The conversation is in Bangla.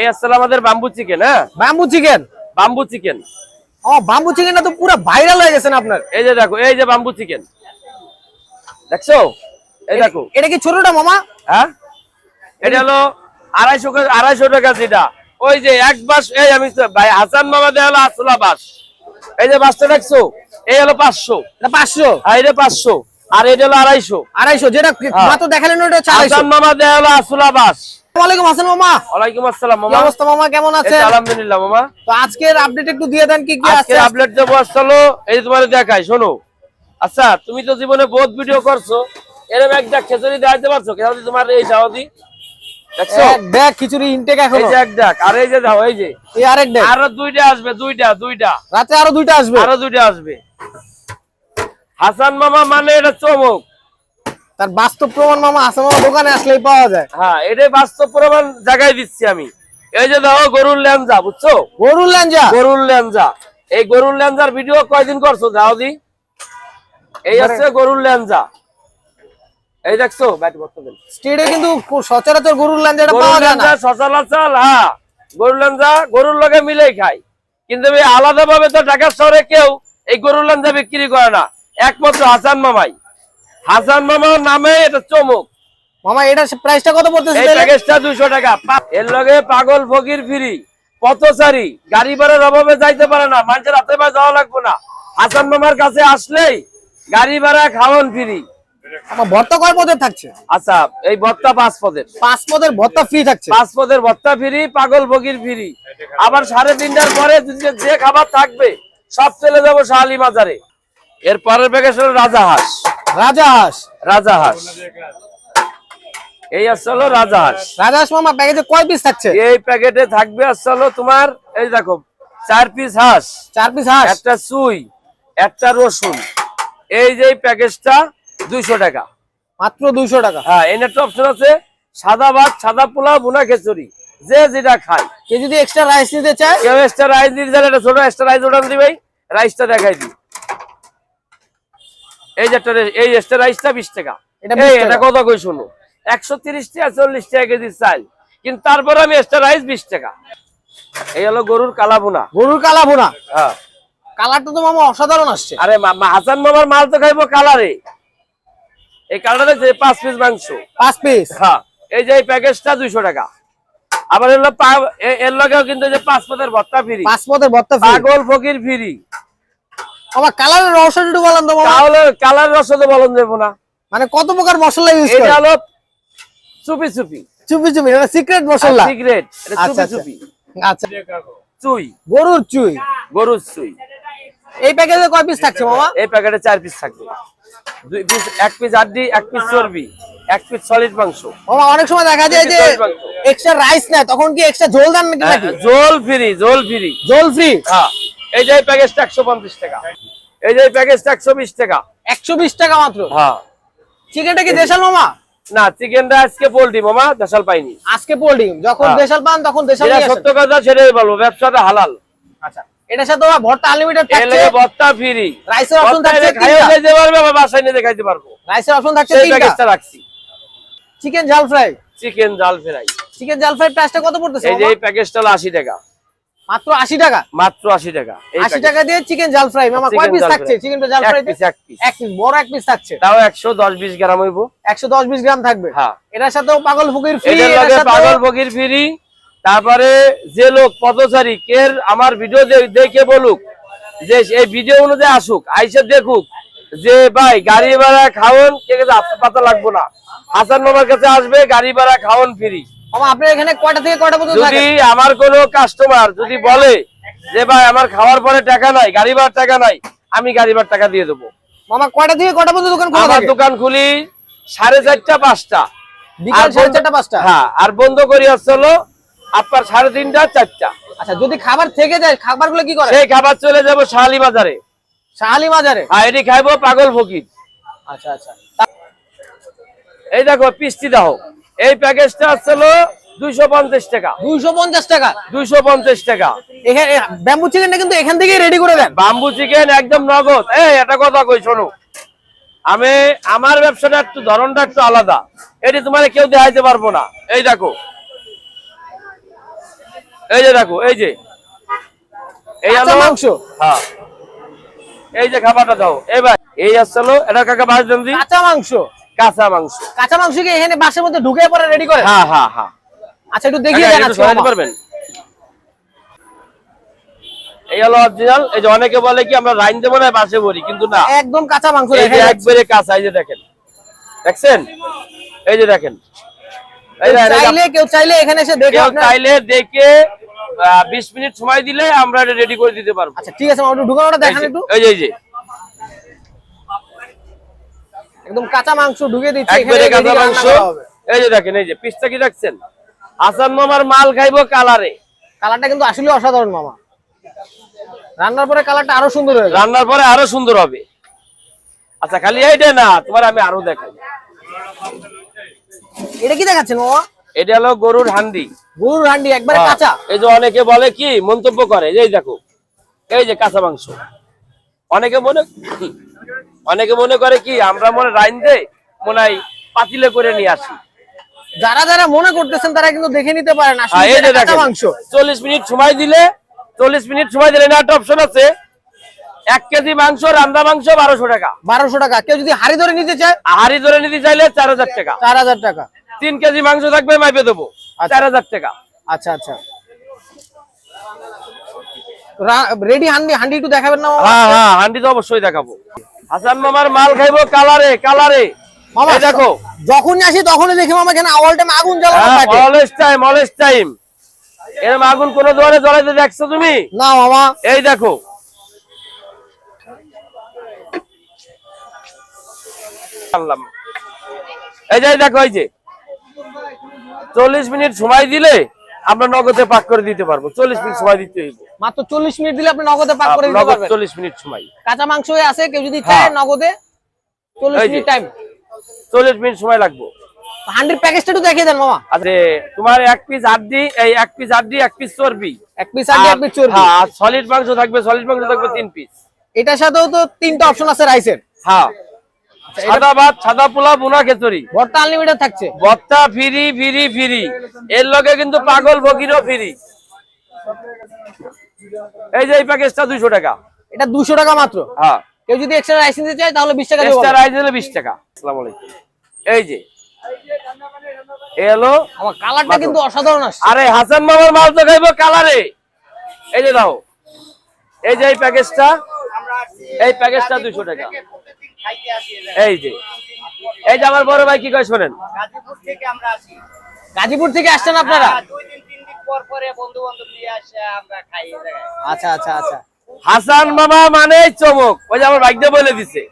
এই আসলে আমাদের বাম্বু চিকেন হ্যাঁ? ব্যাম্বু চিকেন বাম্বু চিকেন ও বাম্বু চিকেনটা তো পুরো ভাইরাল হয়ে গেছে আপনার? এই যে দেখো এই যে বাম্বু চিকেন দেখছ? এই দেখো। এটা কি ছোটটা মামা? হ্যাঁ? এটা হলো আড়াইশো আড়াইশো টাকা যেটা। ওই যে এক বাস এই আমি ভাই হাসান মামা দেওয়া হলো আসলা বাস। এই যে বাসটা দেখছ? এই হলো পাঁচশো। পাঁচশো। আর এটা পাঁচশো। আর এটা হলো আড়াইশো। আড়াইশো যেটা হ্যাঁ। মাত্র দেখালেন ওটা হচ্ছে আড়াইশো। মামা দেওয়া হলো আসলা বাস। ওয়ালাইকুম হাসান মামা। ওয়ালাইকুম আসসালাম মামা। অবস্থা মামা? কেমন আলহামদুলিল্লাহ মামা। তো আজকের আপডেট একটু দিয়ে দেন কি কি আছে? আপডেট দেবো আসলো এই তোমার দেখাই শোনো। আচ্ছা তুমি তো জীবনে বহুত ভিডিও করছ। এরকম একটা খেচুড়ি দেখাইতে পারছ? তোমার এই দেখছ? দেখ খিচুড়ি ইনটেক এই এখনও যে এক ডাক আর এই যে দাও এই যে। এই আরেক দেখ। আরও দুইটা আসবে দুইটা দুইটা। রাতে আরও দুইটা আসবে। আরও দুইটা আসবে। হাসান মামা মানে এটা চমক। তার বাস্তব প্রমাণ মামা হাসান মামা দোকানে আসলেই পাওয়া যায়। হ্যাঁ এটাই বাস্তব প্রমাণ জায়গায় দিচ্ছি আমি। এই যে দাও গরুর ল্যাঞ্জা বুঝছ? গরুর ল্যাঞ্জা গরুর ল্যাঞ্জা এই গরুর ল্যাঞ্জার ভিডিও কয়দিন করছ? দাওদি এই আছে গরুর ল্যাঞ্জা এই দেখছ ব্যাট করতে দেন। স্টেডে কিন্তু সচরাচর গরুর ল্যাঞ্জাটা পাওয়া যায় না। সচরাচর হ্যাঁ। গরুর ল্যাঞ্জা গরুর লগে মিলেই খায়। কিন্তু আলাদা ভাবে তো ঢাকা শহরে কেউ এই গরুর ল্যাঞ্জা বিক্রি করে না। একমাত্র হাসান মামাই। হাসান মামার নামে এটা চমক। মামা এটা প্রাইসটা কত পড়তেছে এই প্যাকেজটা দুইশো টাকা। এর লগে পাগল ফকির ফ্রি। পথচারী গাড়ি ভাড়ার অভাবে যাইতে পারে না মানুষের হাতে পায়ে যাওয়া লাগবে না। হাসান মামার কাছে আসলেই গাড়ি ভাড়া খাওয়ান ফ্রি। ভর্তা কয় পদের থাকছে? আচ্ছা এই ভত্তা পাঁচ পদের। পাঁচ পদের ভর্তা ফ্রি থাকছে? পাঁচ পদের ভত্তা ফ্রি পাগল ফ্রি। আবার সাড়ে তিনটার পরে যে- যে খাবার থাকবে সব চলে যাব শাহালি বাজারে এর পরের প্যাকেজ হলো রাজা হাঁস। রাজা হাঁস। রাজা হাঁস। এই আসছে হলো রাজা হাঁস। রাজা হাঁস মামা প্যাকেজে কয় পিস থাকছে? এই প্যাকেটে থাকবে আসলে তোমার এই দেখো চার পিস হাঁস। চার পিস হাঁস। একটা সুই একটা রসুন। এই যে প্যাকেজটা দুইশো টাকা। মাত্র দুইশো টাকা। হ্যাঁ এর একটা অপশন আছে সাদা ভাত সাদা পোলাও বুনা খিচুড়ি। যে যেটা খায়। কে যদি এক্সট্রা রাইস নিতে চায়? কেউ এক্সট্রা রাইস দিতে চাইলে একটা ছোট এক্সট্রা রাইস ওঠান দিবে রাইসটা দেখাই দিই এই যে এই রাইসটা বিশ টাকা। এটা এই 20 এটা টাকা। কথা কই শুনো? একশো তিরিশ টাকা চল্লিশ টাকা কেজি চাল। কিন্তু তারপরে আমি এক্সট্রা রাইস বিশ টাকা। এই হলো গরুর কালা বোনা গরুর কালা ভুনা হ্যাঁ। কালারটা তো মামা অসাধারণ আসছে। আরে হাসান মামার মাল তো খাইবো কালারে। এই কালারে যে পাঁচ পিস মাংস। পাঁচ পিস? হ্যাঁ। এই যে এই প্যাকেজটা দুইশো টাকা। আবার এর লগেও কিন্তু যে পাঁচ পদের ভত্তা ফ্রি। পাঁচ পদের ভর্তা ফ্রি। পাগল ফকির ফ্রি। মামা কালারের রহস্য একটু বললাম তো তাহলে কালার রস তো বলন দেবো না। মানে কত প্রকার মশলা ইউজ এটা হলো চুপি চুপি। চুপি চুপি এটা সিক্রেট মশলা। সিগারেট আচ্ছা চুপি আচ্ছা। চুপি। আচ্ছা। চুই। গরুর চুই। গরুর চুই। এই প্যাকেজে কয় পিস থাকছে মামা এই প্যাকেটে চার পিস থাকবে। দুই পিস এক পিস আড্ডি এক পিস চর্বি এক পিস সলিড মাংস। মামা অনেক সময় দেখা যায় যে এক্সট্রা রাইস নেয় তখন কি এক্সট্রা ঝোল দেন নাকি হ্যাঁ, জোল ফ্রি জোল ফ্রি ঝোল ফ্রি হ্যাঁ। এই যে প্যাকেজটা একশো পঞ্চাশ টাকা। এই যে প্যাকেজটা একশো বিশ টাকা। একশো বিশ টাকা মাত্র? হ্যাঁ। চিকেনটা কি দেশাল মামা? না চিকেনটা আজকে পোল্ট্রি মামা দেশাল পাইনি। আজকে পোল্ডিং যখন হ্যাঁ। দেশাল পান তখন দেশাল। সত্য কথা সেটাই বলব ব্যবসাটা হালাল। আচ্ছা এটার সাথে ভর্তা আনলিমিটেড থাকছে? লেগে ফ্রি রাইসের অপশন থাকছে খাইও খাইতে পারবে আবার বাসায় নিয়ে খাইতে পারব। রাইসের অপশন থাকছে তিনটা। রাখছি। চিকেন ঝাল ফ্রাই চিকেন জাল ফ্রাই চিকেন জাল ফ্রাই প্রাইসটা কত পড়তেছে এই যে এই প্যাকেজটা হলো টাকা। মাত্র আশি টাকা? মাত্র আশি টাকা। এই আশি package। টাকা দিয়ে চিকেন জাল ফ্রাই মামা কয় পিস থাকছে? Fry। চিকেন জাল এক ফ্রাই পিস এক পিস এক পিস বড় এক পিস থাকছে? তাও একশো দশ বিশ গ্রাম হইব। একশো দশ বিশ গ্রাম থাকবে? হ্যাঁ। এটার সাথেও পাগল ফুকির ফ্রি এটার লগে পাগল ফকির ফিরি তারপরে যে লোক পথচারী কের আমার ভিডিও দেখে বলুক যে এই ভিডিও অনুযায়ী আসুক আইসে দেখুক যে ভাই গাড়ি ভাড়া খাওন কে কাছে পাতা লাগবো না। হাসান মামার কাছে আসবে গাড়ি ভাড়া খাওন ফ্রি আপনার এখানে কয়টা থেকে কয়টা পর্যন্ত যদি আমার কোনো কাস্টমার যদি বলে যে ভাই আমার খাওয়ার পরে টাকা নাই গাড়ি ভাড়ার টাকা নাই আমি গাড়ি ভাড়ার টাকা দিয়ে দেবো। মামা কয়টা থেকে পর্যন্ত দোকান খোলা আমার দোকান খুলি সাড়ে চারটা পাঁচটা। বিকাল আর সাড়ে বন্ধ- চারটা পাঁচটা? হ্যাঁ আর বন্ধ করি হলো আপনার সাড়ে তিনটা চারটা। আচ্ছা যদি খাবার থেকে যায় খাবারগুলো কি করে? সেই খাবার চলে যাব শাহালি বাজারে। শাহালি বাজারে? এটি খাইবো পাগল ফকির। আচ্ছা আচ্ছা। এই দেখো পিস্তি দাও। এই প্যাকেজটা হলো দুইশো পঞ্চাশ টাকা। দুইশো পঞ্চাশ টাকা? দুইশো পঞ্চাশ টাকা। এখানে ব্যাম্বু চিকেনটা কিন্তু এখান থেকেই রেডি করে দেন। বাম্বু চিকেন একদম নগদ। এই এটা কথা কই শোনো। আমি আমার ব্যবসাটা একটু ধরনটা একটু আলাদা। এটি তোমার কেউ দেখাইতে পারব না। এই দেখো। এই যে দেখো এই যে। এই হলো মাংস? হ্যাঁ। এই যে খাবারটা দাও। এই আসলো এটা কাকা বাস দেন দি কাঁচা মাংস? কাঁচা মাংস। কাঁচা মাংস কি এখানে বাসের মধ্যে ঢুকে পরে রেডি করে? হ্যাঁ হ্যাঁ হ্যাঁ। আচ্ছা একটু দেখিয়ে দেন একটু আজকে পারবেন? এই হলো অরিজিনাল এই যে অনেকে বলে কি আমরা লাইন দেবো না বাসে ভরি কিন্তু না। একদম কাঁচা মাংস এই যে একবারে কাঁচা এই যে দেখেন। দেখছেন? এই যে দেখেন। চাইলে কেউ চাইলে এখানে এসে দেখে চাইলে দেখে বিশ মিনিট সময় দিলে আমরা রেডি করে দিতে পারব। আচ্ছা ঠিক আছে একটু ঢুকানোটা দেখান একটু। এই যে এই যে। একদম কাঁচা মাংস ঢুকে দিচ্ছে একবারে কাঁচা মাংস। হবে। এই যে দেখেন এই যে পিসটা কি দেখছেন হাসান মামার মাল খাইবো কালারে। কালারটা কিন্তু আসলে অসাধারণ মামা। রান্নার পরে কালারটা আরও সুন্দর যাবে। রান্নার পরে আরও সুন্দর হবে। আচ্ছা খালি এইটা না তোমার আমি আরও দেখাই। এটা কি দেখাচ্ছেন মামা? এটা হলো গরুর হান্ডি। গরুর হান্ডি একবারে হ্যাঁ, কাঁচা। এই যে অনেকে বলে কি মন্তব্য করে এই দেখো এই যে কাঁচা মাংস। অনেকে মনে অনেকে মনে করে কি আমরা মনে রাইন দে মনে হয় পাতিলে করে নিয়ে আসি। যারা যারা মনে করতেছেন তারা কিন্তু দেখে নিতে পারেন আসলে হ্যাঁ, মাংস। চল্লিশ মিনিট সময় দিলে চল্লিশ মিনিট সময় দিলে না একটা অপশন আছে। এক কেজি মাংস রান্না মাংস বারোশো টাকা। বারোশো টাকা। কেউ যদি হাড়ি ধরে নিতে চায় হাড়ি ধরে নিতে চাইলে চার হাজার টাকা। চার হাজার টাকা। তিন কেজি মাংস থাকবে মাইপে দেবো। আচ্ছা। চার হাজার টাকা। আচ্ছা আচ্ছা। রেডি হান্ডি হান্ডি একটু দেখাবেন না? হ্যাঁ হ্যাঁ হান্ডি তো অবশ্যই দেখাবো। হাসান মামার মাল খাইবো কালারে কালারে। দেখো। যখনই আসি তখনই দেখি মামা এখানে অল টাইম আগুন জ্বালানো হ্যাঁ, থাকে। অলওয়েজ টাইম অলওয়েজ টাইম এরম আগুন কোন দোয়ারে জ্বলাইতে দেখছ তুমি? না মামা। এই দেখো। এই যে দেখো এই যে। চল্লিশ মিনিট সময় দিলে আমরা নগদে পাক করে দিতে পারব। চল্লিশ মিনিট সময় দিতে হইব। মাত্র চল্লিশ মিনিট দিলে আপনি নগদে পাক করে দিতে পারবেন। চল্লিশ মিনিট সময়। কাঁচা মাংস আছে কেউ যদি চায় হ্যাঁ। নগদে চল্লিশ এই যে। মিনিট টাইম চল্লিশ মিনিট সময় লাগবে। হান্ডির প্যাকেজটা একটু দেখিয়ে দেন মামা। আরে তোমার এক পিস হাড্ডি এই এক পিস হাড্ডি এক পিস চর্বি। এক পিস হান্ডি এক পিস চর্বি। হ্যাঁ সলিড মাংস থাকবে সলিড মাংস থাকবে তিন পিস এটার সাথেও তো তিনটা অপশন আছে রাইসের হ্যাঁ। সাদা ভাত সাদা পোলা বুনা খেচুরি ভর্তা আনলিমিটেড থাকছে। ভত্তা ফিরি ফিরি ফিরি এর লগে কিন্তু পাগল ভগিরও ফিরি এই যে এই প্যাকেজটা দুইশো টাকা। এটা দুশো টাকা মাত্র? হ্যাঁ। কেউ যদি এক্সট্রা রাইস নিতে চায় তাহলে বিশ টাকা এক্সট্রা রাইস দিলে বিশ টাকা। আসসালামু আলাইকুম। এই যে। এ হলো আমার কালারটা কিন্তু অসাধারণ আসছে। আরে হাসান মামার মাল তো খাইবো কালারে এই যে দাও। এই যে এই প্যাকেজটা এই প্যাকেজটা টাকা। এই যে। এই যে আমার বড় ভাই কি কয় শোনেন? গাজীপুর থেকে আমরা আসি গাজীপুর থেকে আসছেন আপনারা? পর পরে বন্ধু বান্ধব নিয়ে আসে আমরা খাই আচ্ছা আচ্ছা আচ্ছা। হাসান মামা মানে চমক। ওই যে আমার ভাগ্য বলে দিছে।